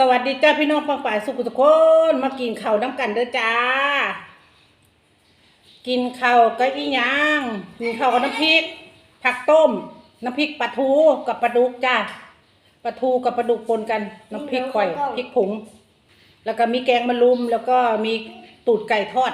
สวัสดีจ้าพี่น้องปังป่ายสุขทุกคนมากินข้าวน้ำกันเด้อจ้า กินข้าวก็อีหยังกินข้าวกับน้ำพริก ผักต้ม น้ำพริกปลาทูกับปลาดุกจ้าปลาทูกับปลาดุกปนกัน น้ำพริกข่อยพริกผง แล้วก็มีแกงมะรุม แล้วก็มีตูดไก่ทอด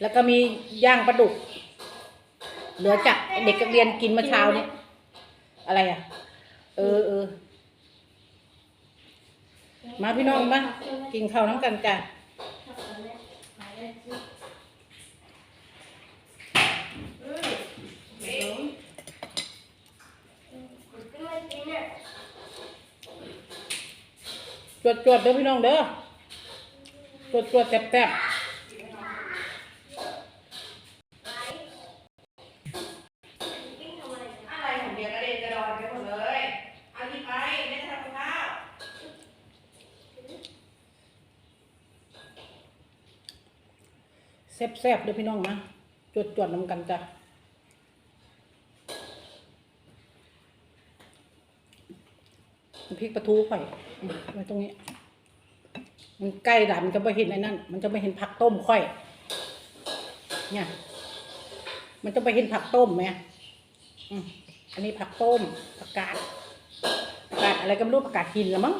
แล้วก็มีย่างปลาดุก เหลือจากเด็กนักเรียนกินเมื่อเช้านี้อะไรอะ เออเออ มาพี่น้องมากินข้าวน้ำกันจ้ะจวดจวดๆเด้อพี่น้องเด้อจวดจวดๆแตบแซ่บอะไรของเดียกระเด็นกระดอนไปหมดเลยเอาหยิบไปไม่ได้ทำกับข้าว แซ่บแซบๆด้อพี่น้องนะจวดจวดน้ำกันจ้ะพริกปลาทูข่อยไว้ตรงนี้ มันใกล้ด่านมันจะไม่เห็นไอ้นั่น มันจะไม่เห็นผักต้มค่อย เนี่ย มันจะไปเห็นผักต้มไหมอันนี้ผักต้มผักกาดผักกาดอะไรก็ไม่รู้ผักกาดหินละมั้ง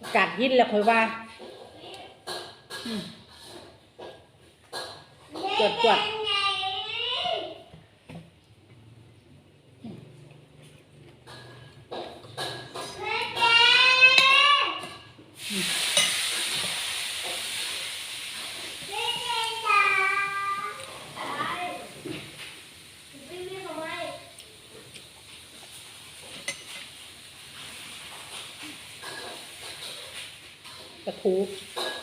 ผักกาดหินแหละค่อยว่า อืม วดจวดปลา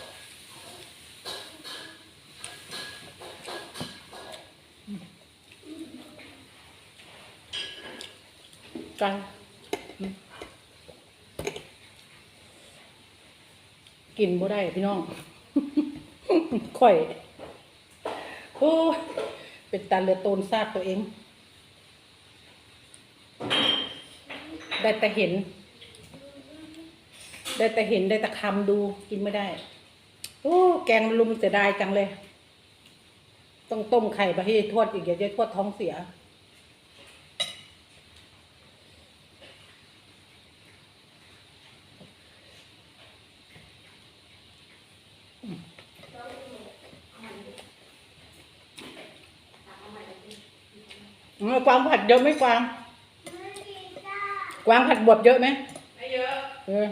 ทูกันอืมกินบ่ได้พี่น้องข่อยโอ้เป็นตาเลือดโตนซาดตัวเอง ได้แต่เห็น ได้แต่เห็นได้แต่คำดูกินไม่ได้ โอ้แกงลุมเสียดายจังเลย ต้องต้มไข่ไปให้ทวดอีกเดี๋ยวยายทวดท้องเสีย กวางผัดเยอะไหมกวาง กวางผัดบดเยอะไหมไม่เยอะ เออ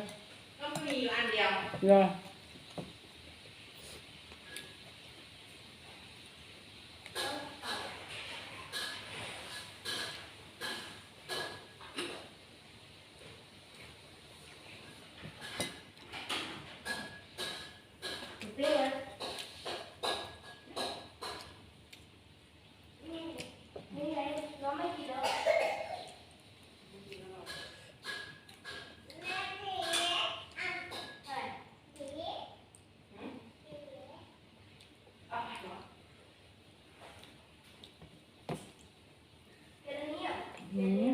ก็มีอยู่อันเดียวเยอะอืม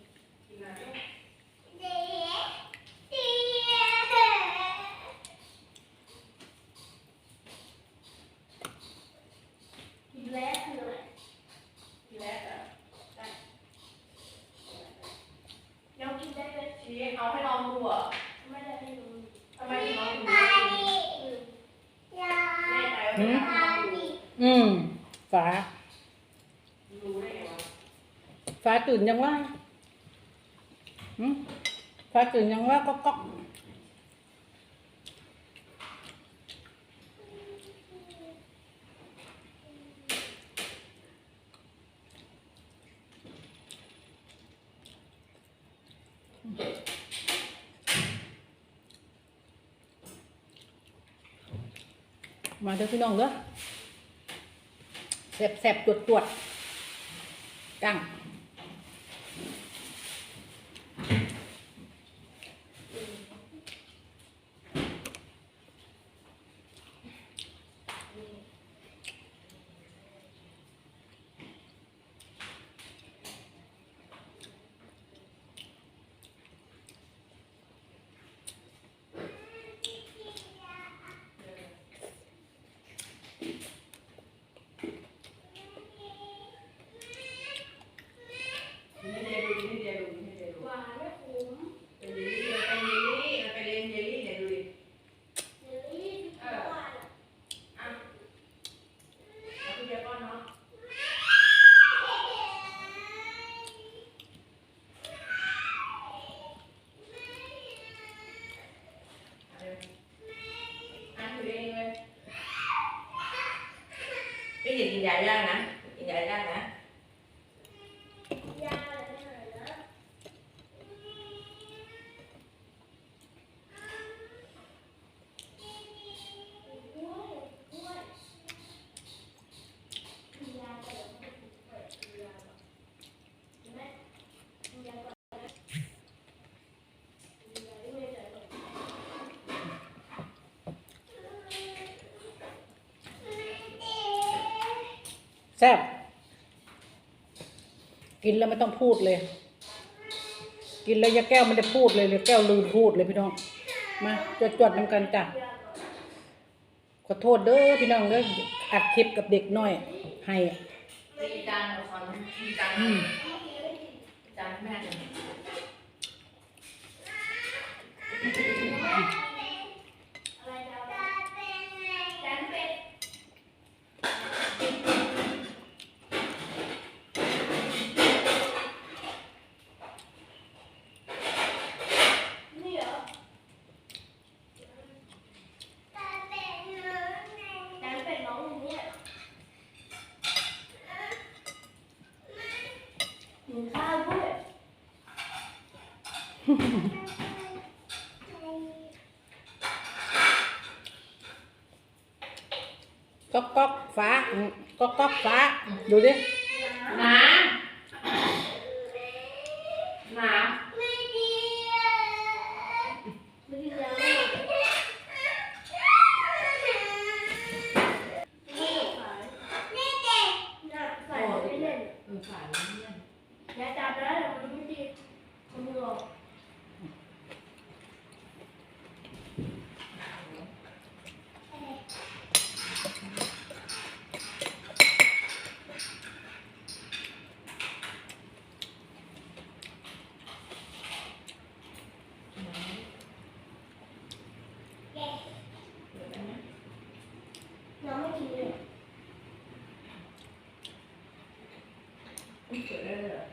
มปลาดุกเออย่างเออชี้เอาให้น้องดูอะทำไมถึงน้องถึงแน่ใจว่าเป็นน้องดูอืมฟ้าดูได้ไงวะฟ้าตื่นยังว่าหืมฟ้าตื่นยังว่าก็ก๊อก มาเด้อพี่น้องเด้อแสบๆตรวจๆตั้ง ไม่คุ้ม เป็นเยลลี่เป็นเยลลี่มันไปเรียนเยลลี่เนี่ยดูดิ เดี๋ยวรีบไปก่อน อะเอาพี่เบียร์ป้อนเนาะเอาเร็วอะถือเองเลย ไม่เห็นกินยาย่างนะกินยาย่างนะ ยาอะไรไม่หายนะ แซ่บกินแล้วไม่ต้องพูดเลย กินแล้วยาแก้วไม่ได้พูดเลยเลยแก้วลืมพูดเลยพี่น้อง มาจวดจวดๆน้ำกันจ้ะขอโทษเด้อพี่น้องเด้ออัดคลิปกับเด็กน้อย ให้มีจานเอาช้อนมีจานอืมจานแม่เนี่ย อะไรจะเอาจานเป็ด นี่เหรอจานเป็ดน้องอย่างเนี้ยกินข้าวด้วย ก๊อกก๊อกฟ้า ก๊อกก๊อกฟ้า ดูดิ น้ำน้ ไม่ดีอะไม่ดีแล้วไม่ขายนี่เด็กน่ะใส่ไม่เล่นำเออฝ่ายนี้เนี่ย อย่าจับนะเดี๋ยวมันไม่ดีมันมือออก เดี๋ยวนะ น้องไม่กินเลย เกิดได้เลยเหรอ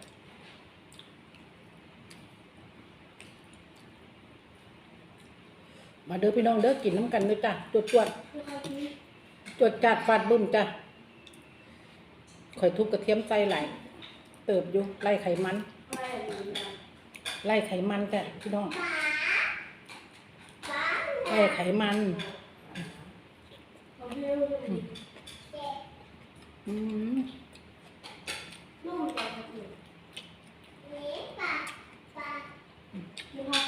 มาเด้อพี่น้องเด้อกินน้ำกันด้วยจ้ะจวดจวดจวดจัดฟาดบึ้มจ้ะข่อยทุบกระเทียมใส่ไหลเติบอยู่ไล่ไขมัน ไล่ไขมันจ้ะพี่น้องไล่ไขมันอืม นุ่มกว่าคนอื่นนี่ป้าป้านี่ค่ะ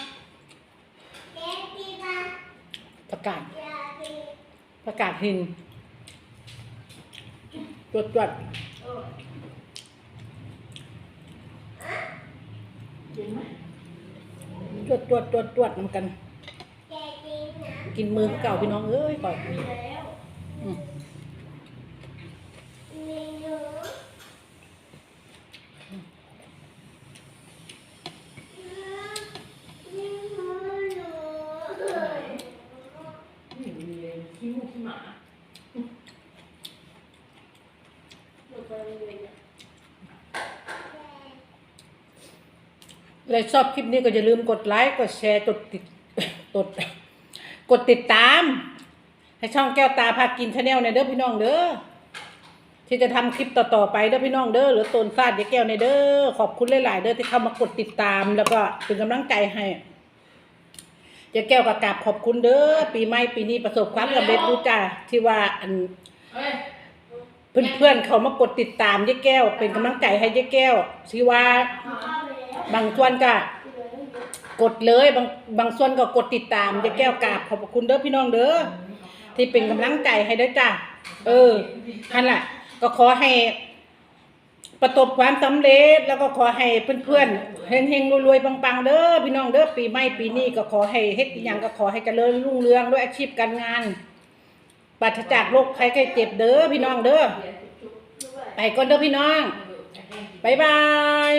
เด็กดีป้า ประกาศ อย่าดี ประกาศ หินจวดจวดเออจริงไหมจวดจวดจวดจวดน้ำกันเด็กดีนะกินมือเก่าพี่น้องเอ้ยก่อนมีแล้วอืมมีหนูมีหนูหนู ไม่เห็นมีเลยขี้มูกขี้หมา หนูไปโรงเรียนเนี่ย ใครชอบคลิปนี้ก็อย่าลืมกดไลค์ กดแชร์ กดติดกดกดติดตาม ให้ช่องแก้วตาพากินชาแนลในเด้อพี่น้องเด้อที่จะทำคลิปต่อๆไปเด้อพี่น้องเด้อหรือตนซาดยายแก้วในเด้อขอบคุณหลายๆเด้อที่เข้ามากดติดตาม แล้วก็เป็นกำลังใจให้ยายแก้วก็กาบขอบคุณเด้อปีใหม่ปีนี้ประสบความสำเร็จรู้จ้าที่ว่าอันเพื่อนๆเขามากดติดตามยายแก้ว เป็นกำลังใจให้ยายแก้วที่ว่า บางส่วนก็กดเลยบางบางส่วนก็กดติดตามยาแก้วกราบขอบพระคุณเด้อพี่น้องเด้อที่เป็นกำลังใจให้เด้อจ้าเออนั่นแหละก็ขอให้ประสบความสำเร็จแล้วก็ขอให้เพื่อนๆเฮงๆรวยๆปังๆเด้อพี่น้องเด้อปีใหม่ปีนี้ก็ขอให้เฮ็ดอีหยังก็ขอให้เจริญรุ่งเรืองด้วยอาชีพการงานปราศจากโรคภัยไข้เจ็บเด้อพี่น้องเด้อไปก่อนเด้อพี่น้องบ๊ายบาย